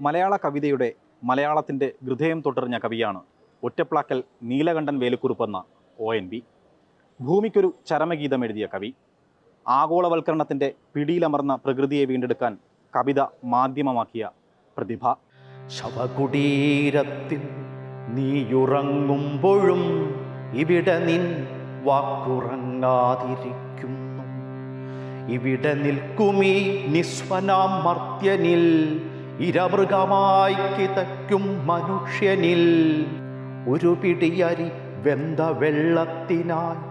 മലയാള കവിതയുടെ മലയാളത്തിന്റെ ഹൃദയം തൊട്ടെറിഞ്ഞ കവിയാണ് ഒറ്റപ്ലാക്കൽ നീലകണ്ഠൻ വേലുക്കുറുപ്പെന്ന ഒ എൻ വി. ഭൂമിക്കൊരു ചരമഗീതം എഴുതിയ കവി. ആഗോളവൽക്കരണത്തിന്റെ പിടിയിലമർന്ന പ്രകൃതിയെ വീണ്ടെടുക്കാൻ കവിത മാധ്യമമാക്കിയ പ്രതിഭ. ശവകുടീരത്തിൽ നീയുറങ്ങുമ്പോഴും ഇവിടെ നിൻ വാക്കുറങ്ങാതിരിക്കുന്നു. ഇവിടെ നിൽക്കുമീ നിസ്വനാം മർത്യനിൽ ഇരമൃഗമായി കിതയ്ക്കും മനുഷ്യനിൽ. ഒരു പിടിയരി വെന്ത വെള്ളത്തിനായി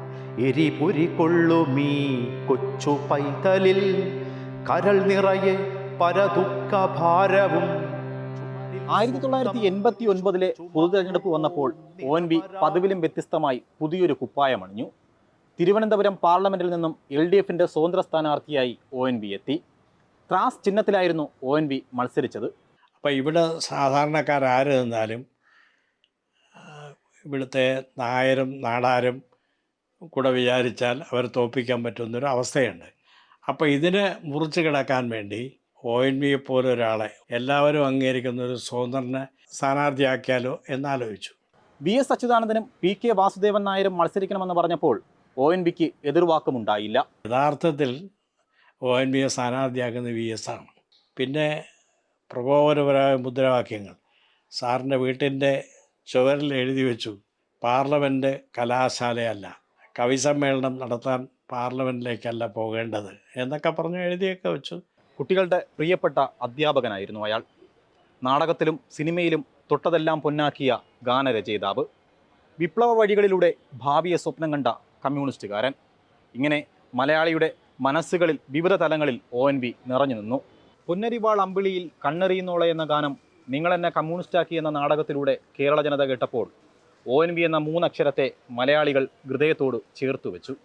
എരിപുരികൊള്ളുമീ കൊച്ചു പൈതലിൽ. കരൾ നിറയെ പരദുഃഖ ഭാരവും ആയിരത്തി തൊള്ളായിരത്തി എൺപത്തി ഒൻപതിലെ പൊതു തെരഞ്ഞെടുപ്പ് വന്നപ്പോൾ ഒ എൻ വി പതിവിലും വ്യത്യസ്തമായി പുതിയൊരു കുപ്പായമണിഞ്ഞു. തിരുവനന്തപുരം പാർലമെന്റിൽ നിന്നും എൽ ഡി എഫിന്റെ സ്വതന്ത്ര സ്ഥാനാർത്ഥിയായി ഒ എൻ വി എത്തി. ത്രാസ് ചിഹ്നത്തിലായിരുന്നു ഒ എൻ വി മത്സരിച്ചത്. അപ്പോൾ ഇവിടെ സാധാരണക്കാരാര് നിന്നാലും ഇവിടുത്തെ നായരും നാടാരും കൂടെ വിചാരിച്ചാൽ അവർ തോൽപ്പിക്കാൻ പറ്റുന്നൊരു അവസ്ഥയുണ്ട്. അപ്പോൾ ഇതിനെ മുറിച്ച് കിടക്കാൻ വേണ്ടി ഒ എൻ വിയെ പോലെ ഒരാളെ എല്ലാവരും അംഗീകരിക്കുന്ന ഒരു സ്വതന്ത്രനെ സ്ഥാനാർത്ഥിയാക്കിയാലോ എന്നാലോചിച്ചു. വി എസ് അച്യുതാനന്ദനും പി കെ വാസുദേവൻ നായരും മത്സരിക്കണമെന്ന് പറഞ്ഞപ്പോൾ ഒ എൻ വിക്ക് എതിർവാക്കുമുണ്ടായില്ല. യഥാർത്ഥത്തിൽ ഒ എൻ വിയെ സ്ഥാനാർത്ഥിയാക്കുന്ന വി എസ് ആണ്. പിന്നെ പ്രകോപനപരമായ മുദ്രാവാക്യങ്ങൾ. സാറിന്റെ വീട്ടിന്റെ ചുവരിൽ എഴുതി വെച്ചു പാർലമെന്റ് കലാശാലയല്ല കവി സമ്മേളനം നടത്താൻ പാർലമെന്റിലേക്കല്ല പോകേണ്ടത് എന്നൊക്കെ പറഞ്ഞ് എഴുതിയൊക്കെ വെച്ചു. കുട്ടികളുടെ പ്രിയപ്പെട്ട അധ്യാപകനായിരുന്നു അയാൾ. നാടകത്തിലും സിനിമയിലും തൊട്ടതെല്ലാം പൊന്നാക്കിയ ഗാനരചയിതാവ്. വിപ്ലവ വഴികളിലൂടെ ഭാവിയെ സ്വപ്നം കണ്ട കമ്മ്യൂണിസ്റ്റുകാരൻ. ഇങ്ങനെ മലയാളിയുടെ മനസ്സുകളിൽ വിവിധ തലങ്ങളിൽ ഒ എൻ വി നിറഞ്ഞു നിന്നു. പുന്നരിവാൾ അമ്പിളിയിൽ കണ്ണെറിയുന്നോളെ എന്ന ഗാനം നിങ്ങളെന്നെ കമ്മ്യൂണിസ്റ്റാക്കി എന്ന നാടകത്തിലൂടെ കേരള ജനത കേട്ടപ്പോൾ ഒ എൻ വി എന്ന മൂന്നക്ഷരത്തെ മലയാളികൾ ഹൃദയത്തോട് ചേർത്തു വെച്ചു.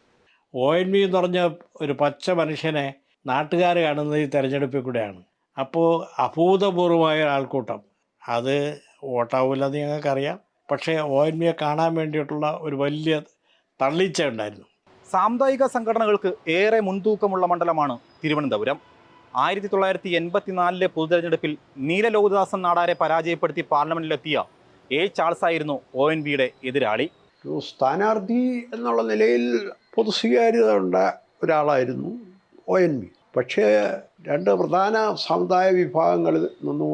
ഒ എൻ വി എന്ന് പറഞ്ഞ ഒരു പച്ച മനുഷ്യനെ നാട്ടുകാർ കാണുന്നത് ഈ തെരഞ്ഞെടുപ്പിൽ കൂടെയാണ്. അപ്പോൾ അഭൂതപൂർവമായ ആൾക്കൂട്ടം. അത് വോട്ടാവില്ലെന്ന് ഞങ്ങൾക്കറിയാം. പക്ഷേ ഒ എൻ വിയെ കാണാൻ വേണ്ടിയിട്ടുള്ള ഒരു വലിയ തള്ളിച്ച ഉണ്ടായിരുന്നു സാമുദായിക സംഘടനകൾക്ക് ഏറെ മുൻതൂക്കമുള്ള മണ്ഡലമാണ് തിരുവനന്തപുരം. ആയിരത്തി തൊള്ളായിരത്തി എൺപത്തിനാലിലെ പൊതുതെരഞ്ഞെടുപ്പിൽ നീലലോകദാസൻ നാടാരെ പരാജയപ്പെടുത്തി പാർലമെന്റിലെത്തിയ എ ചാൾസ് ആയിരുന്നു ഒ എൻ വിയുടെ എതിരാളി. ഒരു സ്ഥാനാർത്ഥി എന്നുള്ള നിലയിൽ പൊതുസ്വീകാര്യത ഉണ്ട ഒരാളായിരുന്നു ഒ എൻ വി. പക്ഷേ രണ്ട് പ്രധാന സമുദായ വിഭാഗങ്ങളിൽ നിന്നും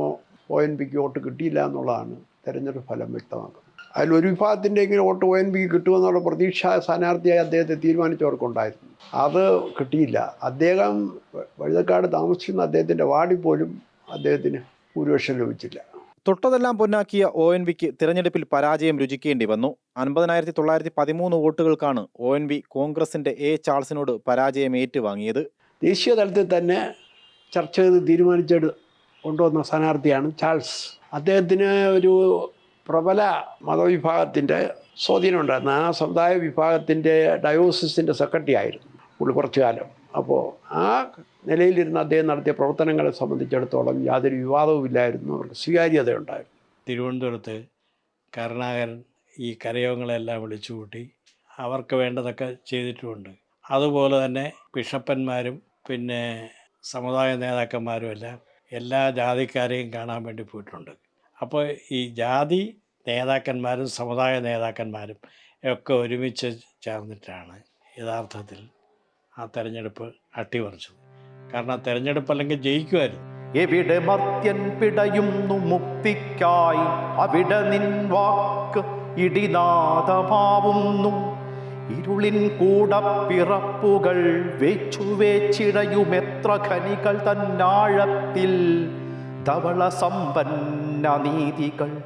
ഒ എൻ പിക്ക് വോട്ട് കിട്ടിയില്ല എന്നുള്ളതാണ് തെരഞ്ഞെടുപ്പ് ഫലം വ്യക്തമാക്കുന്നത്. അതിൽ ഒരു വിഭാഗത്തിന്റെയെങ്കിലും വോട്ട് ഒ എൻ പിക്ക് കിട്ടുമെന്നുള്ള പ്രതീക്ഷ സ്ഥാനാർത്ഥിയായി അദ്ദേഹത്തെ തീരുമാനിച്ചവർക്കുണ്ടായിരുന്നു അത് കിട്ടിയില്ല. അദ്ദേഹം വഴുതക്കാട് താമസിക്കുന്ന അദ്ദേഹത്തിന്റെ വാർഡിൽ പോലും അദ്ദേഹത്തിന് ഭൂരിപക്ഷം ലഭിച്ചില്ല. തൊട്ടതെല്ലാം പൊന്നാക്കിയ ഒ എൻ വിക്ക് തിരഞ്ഞെടുപ്പിൽ പരാജയം രുചിക്കേണ്ടി വന്നു. അൻപതിനായിരത്തി തൊള്ളായിരത്തി പതിമൂന്ന് വോട്ടുകൾക്കാണ് ഒ എൻ വി കോൺഗ്രസിന്റെ എ ചാൾസിനോട് പരാജയം ഏറ്റുവാങ്ങിയത്. ദേശീയ തലത്തിൽ തന്നെ ചർച്ച ചെയ്ത് തീരുമാനിച്ചെടു കൊണ്ടുവന്ന സ്ഥാനാർത്ഥിയാണ് ചാൾസ്. അദ്ദേഹത്തിന് ഒരു പ്രബല മതവിഭാഗത്തിന്റെ സ്വാധീനമുണ്ടായിരുന്നു. ആ സമുദായ വിഭാഗത്തിന്റെ ഡയോസിസിന്റെ സെക്രട്ടറി ആയിരുന്നു പുള്ളി കുറച്ചു കാലം. അപ്പോൾ ആ നിലയിലിരുന്ന് അദ്ദേഹം നടത്തിയ പ്രവർത്തനങ്ങളെ സംബന്ധിച്ചിടത്തോളം യാതൊരു വിവാദവുമില്ലായിരുന്നു. അവർക്ക് സ്വീകാര്യത ഉണ്ടായിരുന്നു തിരുവനന്തപുരത്ത് കരുണാകരൻ ഈ കരയോഗങ്ങളെല്ലാം വിളിച്ചുകൂട്ടി അവർക്ക് വേണ്ടതൊക്കെ ചെയ്തിട്ടുമുണ്ട് അതുപോലെ തന്നെ ബിഷപ്പന്മാരും പിന്നെ സമുദായ നേതാക്കന്മാരും എല്ലാം എല്ലാ ജാതിക്കാരെയും കാണാൻ വേണ്ടി പോയിട്ടുണ്ട്. അപ്പോൾ ഈ ജാതി നേതാക്കന്മാരും സമുദായ നേതാക്കന്മാരും ഒക്കെ ഒരുമിച്ച് ചേർന്നിട്ടാണ് യഥാർത്ഥത്തിൽ ആ തെരഞ്ഞെടുപ്പ് അട്ടിമറിച്ചത്. കാരണം ആ തെരഞ്ഞെടുപ്പ് അല്ലെങ്കിൽ ജയിക്കുമായിരുന്നു. എവിടെ മർത്യൻ പിടയുന്നു മുക്തിക്കായി? അവിടെ നിൻ വാക്ക് ഇടിനാഥമാവുന്നു. ഇരുളിൻ കൂടപ്പിറപ്പുകൾ വെച്ചു വേച്ചിടയുമെത്ര ഖനികൾ തന്നാഴത്തിൽ ധവള സമ്പന്ന 到你的根。